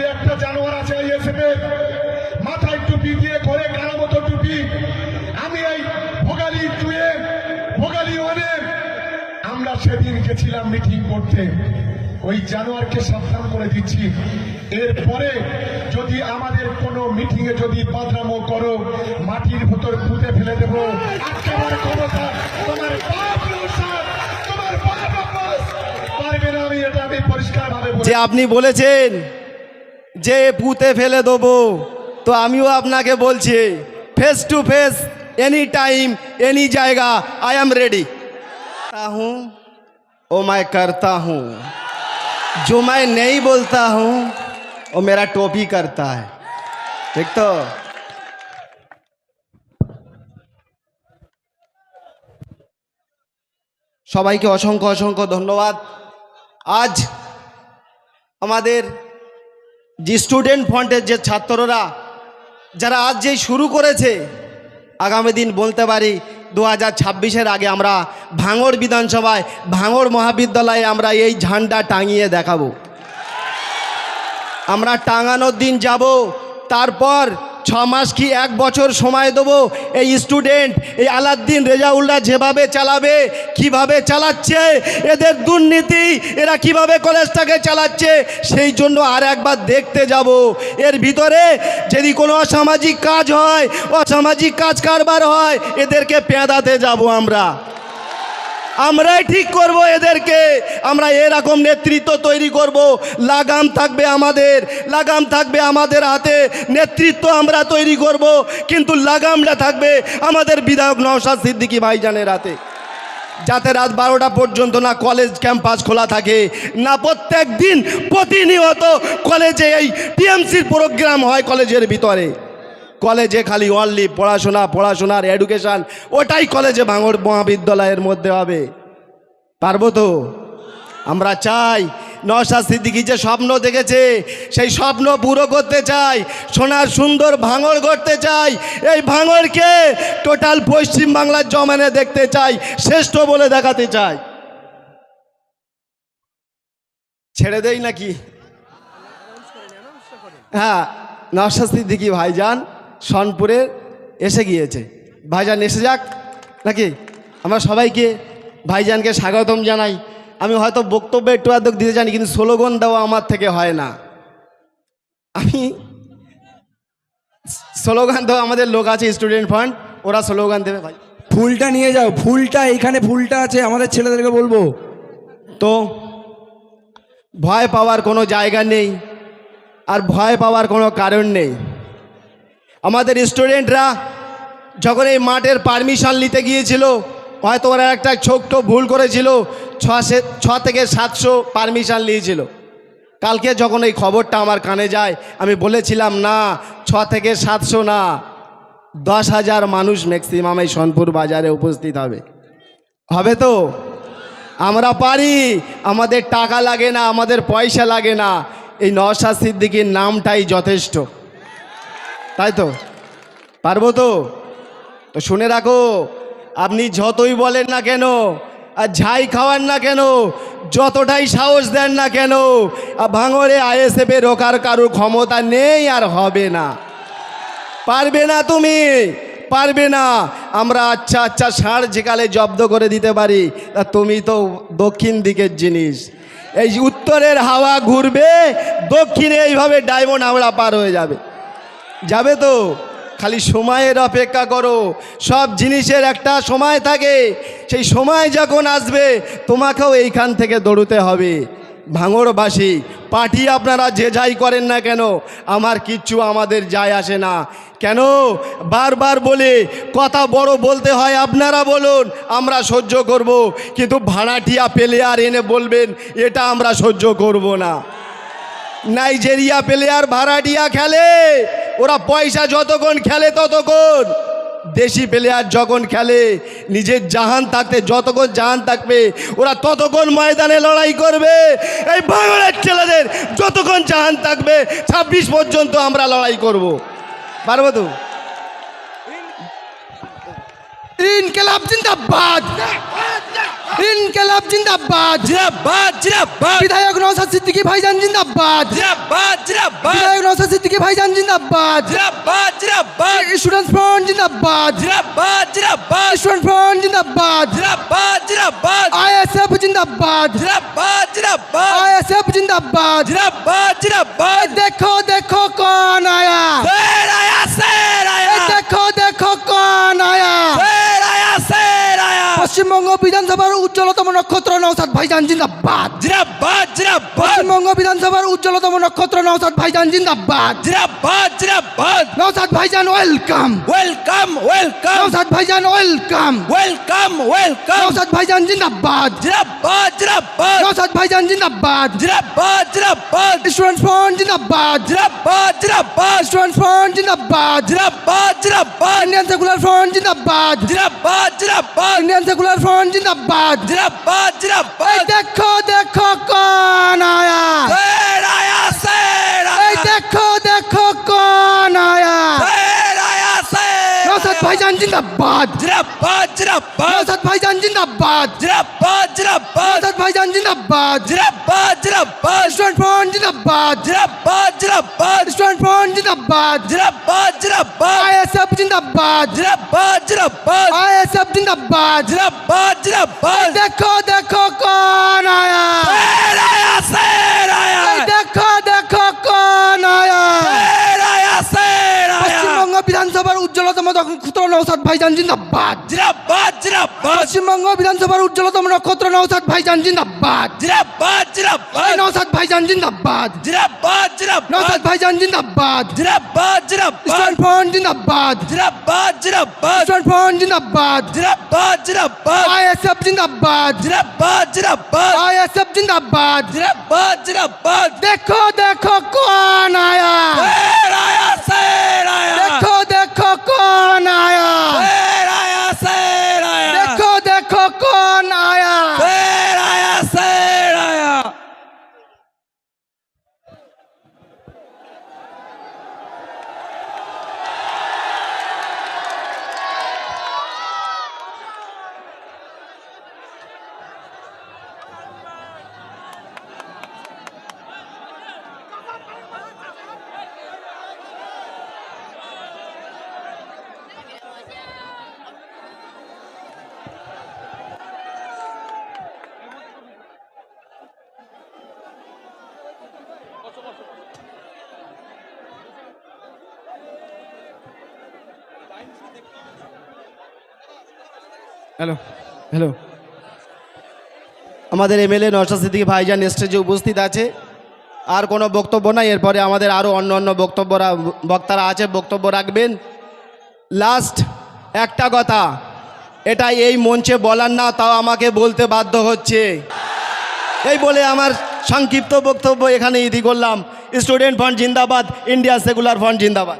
দু একটা জানোয়ার আছে এসেবে মাথায় টুপি দিয়ে ঘরে কালো মতো টুপি। আমি এই ভোগালি টুয়ে ভোগালী ওনে আমরা সেদিন গেছিলাম মিটিং করতে। ওই জানোয়ারকে সাবধান করে দিচ্ছি। এরপরে যদি আমাদের কোনো মিটিং এ যদি বাদরামো করো, মাটির ভেতর পুঁতে ফেলে দেবো। একেবারে ক্ষমতা তোমার পারবে না আমি, এটা আমি পরিষ্কার ভাবে যে আপনি বলেছেন যে পুঁতে ফেলে দেবো তো আমিও আপনাকে বলছি face to face any time any জায়গা आई एम रेडी हूँ ओ मैं करता हूँ जो मैं नहीं बोलता हूँ वो मेरा टोपी करता है ठीक तो সবাইকে অসংখ্য অসংখ্য ধন্যবাদ আজ আমাদের যে স্টুডেন্ট ফ্রন্টের যে ছাত্ররা, যারা আজ যেই শুরু করেছে, আগামী দিন বলতে পারি দু হাজার ছাব্বিশের আগে আমরা ভাঙড় বিধানসভায়, ভাঙড় মহাবিদ্যালয়ে আমরা এই ঝান্ডা টাঙিয়ে দেখাবো। আমরা টাঙানোর দিন যাব, তারপর ছ মাস কি এক বছর সময় দেবো? এই স্টুডেন্ট এই আলাদ্দিন রেজাউল্লাহ যেভাবে চালাবে, কীভাবে চালাচ্ছে, এদের দুর্নীতি, এরা কীভাবে কলেজটাকে চালাচ্ছে, সেই জন্য আর একবার দেখতে যাব। এর ভিতরে যদি কোনো অসামাজিক কাজ হয়, অসামাজিক কাজ কারবার হয়, এদেরকে পেঁদাতে যাব আমরা। আমরাই ঠিক করব এদেরকে। আমরা এরকম নেতৃত্ব তৈরি করব। লাগাম থাকবে আমাদের, লাগাম থাকবে আমাদের হাতে। নেতৃত্ব আমরা তৈরি করব, কিন্তু লাগামটা থাকবে আমাদের বিধায়ক নওশাদ সিদ্দিকি ভাইজানের হাতে। যাতে রাত বারোটা পর্যন্ত না কলেজ ক্যাম্পাস খোলা থাকে, না প্রত্যেক দিন প্রতিনিয়ত কলেজে এই টিএমসির প্রোগ্রাম হয় কলেজের ভিতরে। কলেজে খালি অনলি পড়াশোনা, পড়াশোনার এডুকেশান ওটাই কলেজে ভাঙড় মহাবিদ্যালয়ের মধ্যে হবে। পারব তো? আমরা চাই নশা সিদ্দিকি যে স্বপ্ন দেখেছে, সেই স্বপ্ন পুরো করতে চাই, সোনার সুন্দর ভাঙড় করতে চাই, এই ভাঙরকে টোটাল পশ্চিম বাংলার জমানে দেখতে চাই, শ্রেষ্ঠ বলে দেখাতে চাই। ছেড়ে দেই নাকি? হ্যাঁ নওশাদ সিদ্দিকি ভাইজান সনপুরে এসে গিয়েছে। ভাইজান এসে যাক নাকি? আমরা সবাইকে ভাইজানকে স্বাগতম জানাই। আমি হয়তো বক্তব্য একটু আধক দিতে জানি কিন্তু স্লোগান দেওয়া আমার থেকে হয় না। আমি স্লোগান দেওয়া আমাদের লোক আছে স্টুডেন্ট ফান্ড ওরা স্লোগান দেবে ভাই। ফুলটা নিয়ে যাও ফুলটা এখানে ফুলটা আছে আমাদের ছেলেদেরকে বলব। তো ভয় পাওয়ার কোনো জায়গা নেই আর ভয় পাওয়ার কোনো কারণ নেই। আমাদের স্টুডেন্টরা যখন এই মাঠের পারমিশন নিতে গিয়েছিল, হয়তো ওরা একটা ছোট্ট ভুল করেছিল, ছ থেকে সাতশো পারমিশন নিয়েছিল। কালকে যখন এই খবরটা আমার কানে যায়, আমি বলেছিলাম, না, ছ থেকে সাতশো না, দশ হাজার মানুষ ম্যাক্সিমাম এই সোনপুর বাজারে উপস্থিত হবে। হবে তো? আমরা পারি, আমাদের টাকা লাগে না, আমাদের পয়সা লাগে না। এই নওশাদ সিদ্দিকির নামটাই যথেষ্ট। তাই তো? পারব তো? তো শুনে রাখো, আপনি যতই বলেন না কেন, আর ঝাই খাওয়ান না কেন, যতটাই সাহস দেন না কেন, আর ভাঙড়ে আইএসএফে রোকার কারোর ক্ষমতা নেই আর হবে না। পারবে না তুমি, পারবে না। আমরা আচ্ছা আচ্ছা ষাঁড় যেকালে জব্দ করে দিতে পারি, তা তুমি তো দক্ষিণ দিকের জিনিস। এই উত্তরের হাওয়া ঘুরবে, দক্ষিণে এইভাবে ডায়মন্ড হাওড়া পার হয়ে যাবে। যাবে তো? খালি সময়ের অপেক্ষা করো। সব জিনিসের একটা সময় থাকে। সেই সময় যখন আসবে, তোমাকেও এইখান থেকে দৌড়তে হবে। ভাঙড়বাসী, পার্টি আপনারা যে যাই করেন না কেন, আমার কিচ্ছু আমাদের যায় আসে না। কেন? বারবার বলে, কথা বড় বলতে হয়, আপনারা বলুন, আমরা সহ্য করব। কিন্তু ভাড়াটিয়া প্লেয়ার এনে বলবেন, এটা আমরা সহ্য করব না। নাইজেরিয়া প্লেয়ার ভাড়াটিয়া খেলে। ওরা পয়সা যতক্ষণ খেলে ততক্ষণ। দেশি প্লেয়ার যখন খেলে, নিজের জাহান থাকতে যতক্ষণ জাহান থাকবে, ওরা ততক্ষণ ময়দানে লড়াই করবে। এই বাংলার ছেলেদের যতক্ষণ জাহান থাকবে, ছাব্বিশ পর্যন্ত আমরা লড়াই করব। পারব তো? ইনকেলাব জিন্দাবাদ। ইনকেলাব জিন্দাবাদ। জিন্দাবাদ জিন্দাবাদ। বিধায়ক নওশাদ সিদ্দিকী ভাইজান জিন্দাবাদ। জিন্দাবাদ জিন্দাবাদ। বিধায়ক নওশাদ সিদ্দিকী ভাইজান জিন্দাবাদ। জিন্দাবাদ জিন্দাবাদ। স্টুডেন্ট ফ্রন্ট জিন্দাবাদ। জিন্দাবাদ জিন্দাবাদ। স্টুডেন্ট ফ্রন্ট জিন্দাবাদ। জিন্দাবাদ জিন্দাবাদ। আইএসএফ জিন্দাবাদ। জিন্দাবাদ জিন্দাবাদ। আইএসএফ জিন্দাবাদ। জিন্দাবাদ জিন্দাবাদ। দেখো দেখো কোন আয়া। নক্ষত্র নওসাদ ভাইজান জিন্দাবাদ জিরাবাদ জিরাবাদ পশ্চিমবঙ্গ বিধানসভার উজ্জ্বলতম নক্ষত্র নওসাদ ভাইজান জিন্দাবাদ জিরাবাদ জিরাবাদ নওসাদ ভাইজান ওয়েলকাম ওয়েলকাম ওয়েলকাম নওসাদ ভাইজান ওয়েলকাম ওয়েলকাম ওয়েলকাম নওসাদ ভাইজান জিন্দাবাদ জিরাবাদ জিরাবাদ নওসাদ ভাইজান জিন্দাবাদ জিরাবাদ জিরাবাদ স্টুডেন্ট ফ্রন্ট জিন্দাবাদ জিরাবাদ জিরাবাদ স্টুডেন্ট ফ্রন্ট জিন্দাবাদ Zirabad Zirabad Indian secular front জিন্দাবাদ Zirabad Zirabad Indian secular front জিন্দাবাদ জিরাবাদ বজ্রম দেখো দেখো কোন আয়া এই দেখো দেখো কোন আয়া भाईजान जिंदाबाद। जिंदाबाद जिंदाबाद। सत भाईजान जिंदाबाद। जिंदाबाद जिंदाबाद। सत भाईजान जिंदाबाद। जिंदाबाद जिंदाबाद। स्टैंड फ्रंट जिंदाबाद। जिंदाबाद जिंदाबाद। स्टैंड फ्रंट जिंदाबाद। जिंदाबाद जिंदाबाद। आईएसएफ जिंदाबाद। जिंदाबाद जिंदाबाद। आईएसएफ जिंदाबाद। जिंदाबाद जिंदाबाद। देखो देखो कौन आया। आया से लाख खुत्र नौसाद भाईजान जिंदाबाद जिंदाबाद जिंदाबाद पश्चिम बंगाल विधानसभा उज्जवलतम नक्षत्र नौसाद भाईजान जिंदाबाद जिंदाबाद जिंदाबाद नौसाद भाईजान जिंदाबाद जिंदाबाद जिंदाबाद नौसाद भाईजान जिंदाबाद जिंदाबाद जिंदाबाद स्टैंड फॉन जिंदाबाद जिंदाबाद जिंदाबाद स्टैंड फॉन जिंदाबाद जिंदाबाद जिंदाबाद आईएसएफ जिंदाबाद जिंदाबाद जिंदाबाद आईएसएफ जिंदाबाद जिंदाबाद जिंदाबाद देखो देखो कौन आया आया सर হ্যালো হ্যালো আমাদের এমএলএ নরসাদ সিদ্দিকী ভাইজান স্টেজে উপস্থিত আছে। আর কোনো বক্তব্য নাই, এরপরে আমাদের আরও অন্য অন্য বক্তব্যরা, বক্তারা আছে, বক্তব্য রাখবেন। লাস্ট একটা কথা এটা এই মঞ্চে বলার না, তাও আমাকে বলতে বাধ্য হচ্ছে। এই বলে আমার সংক্ষিপ্ত বক্তব্য এখানে ইতি করলাম। স্টুডেন্ট ফান্ড জিন্দাবাদ ইন্ডিয়া সেকুলার ফান্ড জিন্দাবাদ।